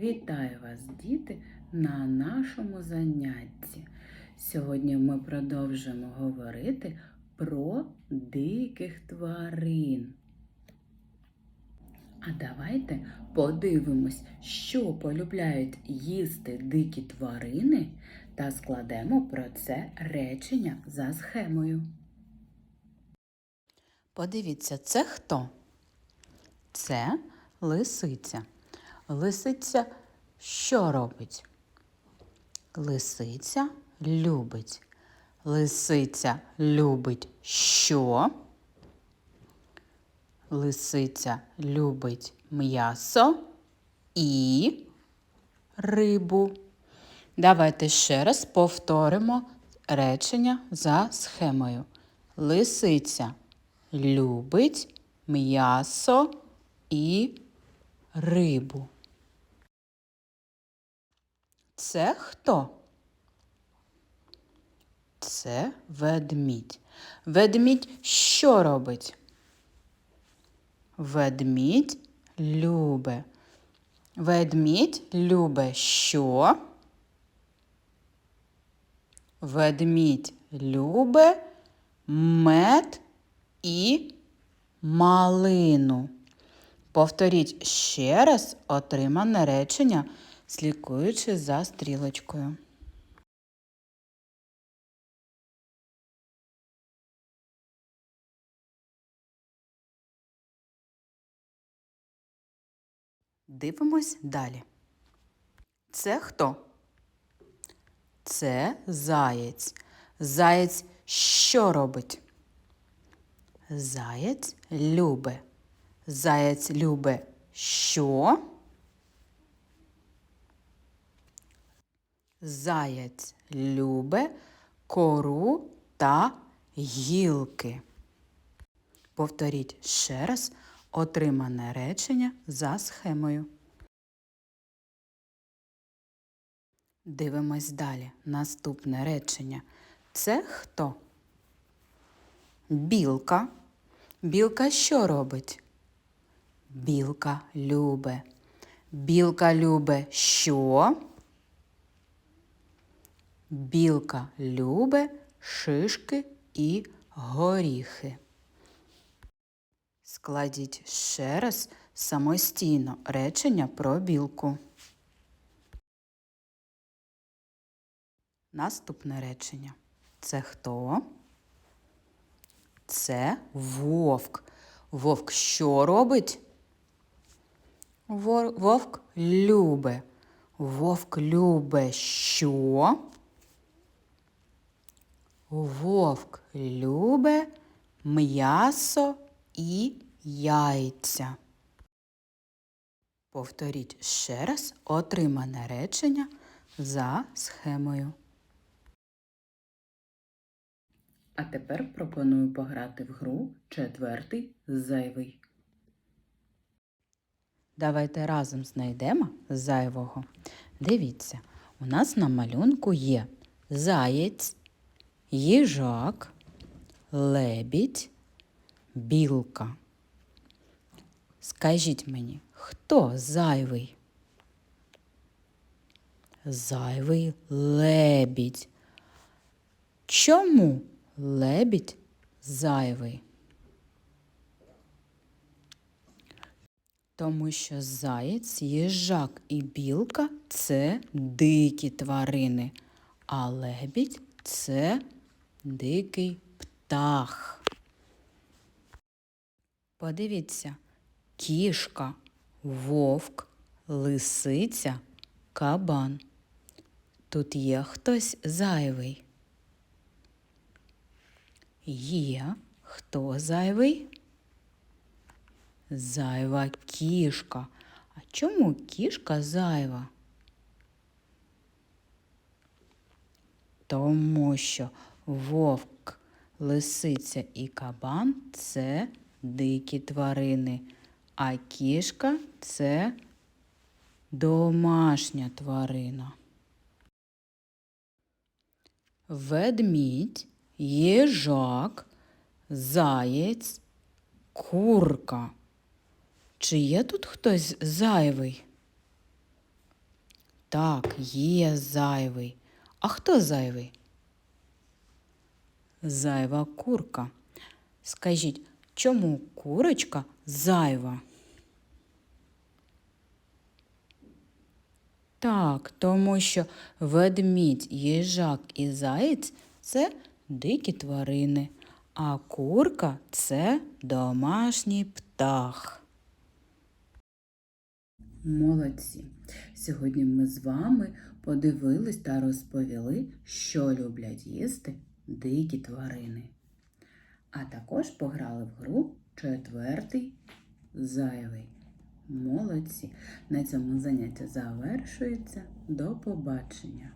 Вітаю вас, діти, на нашому занятті. Сьогодні ми продовжимо говорити про диких тварин. А давайте подивимось, що полюбляють їсти дикі тварини, та складемо про це речення за схемою. Подивіться, це хто? Це лисиця. Лисиця що робить? Лисиця любить. Лисиця любить що? Лисиця любить м'ясо і рибу. Давайте ще раз повторимо речення за схемою. Лисиця любить м'ясо і рибу. Це хто? Це ведмідь. Ведмідь що робить? Ведмідь любе. Ведмідь любе що? Ведмідь любе мед і малину. Повторіть ще раз отримане речення, слідкуючи за стрілочкою. Дивимось далі. Це хто? Це заєць. Заєць що робить? Заєць любе. Заєць любе що? Заєць любе кору та гілки. Повторіть ще раз отримане речення за схемою. Дивимось далі. Наступне речення. Це хто? Білка. Білка що робить? Білка любе. Білка любе що? Білка любе шишки і горіхи. Складіть ще раз самостійно речення про білку. Наступне речення. Це хто? Це вовк. Вовк що робить? Вовк любе. Вовк любе що? Вовк любе м'ясо і яйця. Повторіть ще раз отримане речення за схемою. А тепер пропоную пограти в гру четвертий зайвий. Давайте разом знайдемо зайвого. Дивіться, у нас на малюнку є заєць, їжак, лебідь, білка. Скажіть мені, хто зайвий? Зайвий лебідь. Чому лебідь зайвий? Тому що заєць, їжак і білка це дикі тварини, а лебідь це дикий птах. Подивіться, кішка, вовк, лисиця, кабан. Тут є хтось зайвий. Є хто зайвий? Зайва кішка. А чому кішка зайва? Тому що вовк, лисиця і кабан це дикі тварини, а кішка це домашня тварина. Ведмідь, їжак, заєць, курка. Чи є тут хтось зайвий? Так, є зайвий. А хто зайвий? Зайва курка. Скажіть, чому курочка зайва? Так, тому що ведмідь, їжак і заєць це дикі тварини, а курка це домашній птах. Молодці! Сьогодні ми з вами подивились та розповіли, що люблять їсти дикі тварини. А також пограли в гру четвертий зайвий. Молодці! На цьому заняття завершується. До побачення!